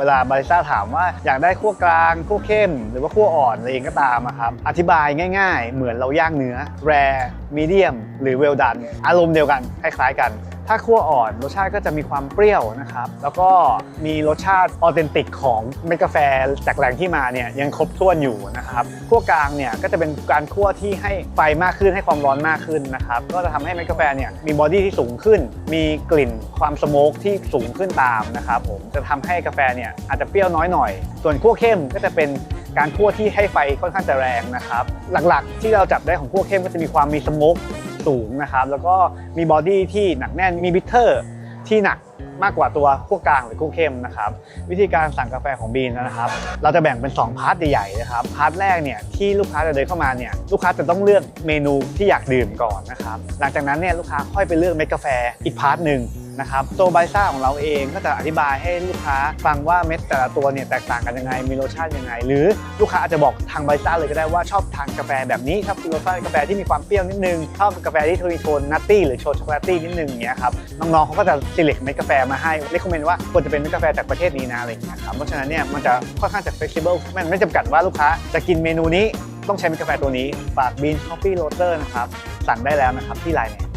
เวลาบาริสต้าถามว่าอยากได้คั่วกลางคั่วเข้ม หรือว่าคั่วอ่อนอะไรเองก็ตามครับอธิบายง่าย ๆ เหมือนเราย่างเนื้อแรมีเดียมหรือเวลดันอารมณ์เดียวกันคล้ายๆกัน ถ้าคั่วอ่อนรสชาติก็จะมีความเปรี้ยวนะครับ แล้วก็มีรสชาติออเทนติกของเม็ดกาแฟจากแหล่งที่มาเนี่ยยังครบถ้วนอยู่นะครับคั่วกลางเนี่ยก็จะเป็นการคั่วที่ให้ไฟมากขึ้นให้ความร้อนมากขึ้นนะครับก็จะทำให้เม็ดกาแฟเนี่ยมีบอดี้ที่สูงขึ้น มีกลิ่นความสโมกที่สูงขึ้นตามนะครับผมจะทำให้กาแฟเนี่ยอาจจะเปรี้ยวน้อยหน่อย ส่วนคั่วเข้มก็จะเป็นการคั่วที่ให้ไฟค่อนข้างจะแรงนะครับหลักๆ ที่เราจับได้ของคั่วเข้มก็จะมีความมีสโมก สูงนะครับ แล้วก็มีบอดี้ที่หนักแน่น มีบิทเทอร์ที่หนักมากกว่าตัวคั่วกลางหรือคั่วเข้มนะครับ วิธีการสั่งกาแฟของบีนนะครับ เราจะแบ่งเป็น 2 พาร์ทใหญ่ๆนะครับ พาร์ทแรกเนี่ยที่ลูกค้าจะเดินเข้ามาเนี่ยลูกค้าจะต้องเลือกเมนูที่อยากดื่มก่อนนะครับ หลังจากนั้นเนี่ยลูกค้าค่อยไปเลือกเม็ดกาแฟอีกพาร์ทหนึ่ง นะครับตัวไบซ่าของเราเองก็จะอธิบายให้ลูกค้าฟังว่าเม็ดแต่ละตัวเนี่ยแตกต่างกันยังไงมีรสชาติยังไง หรือลูกค้าอาจจะบอกทางไบซ่าเลยก็ได้ว่าชอบทานกาแฟแบบนี้ชอบกินรสชาติกาแฟที่มีความเปรี้ยวนิดนึงชอบกาแฟที่มีโทนนัตตี้หรือโชช็อกโกแลตตี้นิดนึงอย่างเงี้ยครับน้องๆเขาก็จะ select เม็ดกาแฟมาให้เลคคอมเมนต์ว่าควรจะเป็นเม็ดกาแฟจากประเทศนี้นะอะไรอย่างเงี้ยครับเพราะฉะนั้นเนี่ยมันจะค่อนข้างจะ flexible มันไม่จำกัดว่าลูกค้าจะกินเมนูนี้ต้องใช้เม็ดกาแฟตัวนี้ฝาก Bean Coffee Roaster นะครับสั่งได้แล้วนะครับที่ไลน์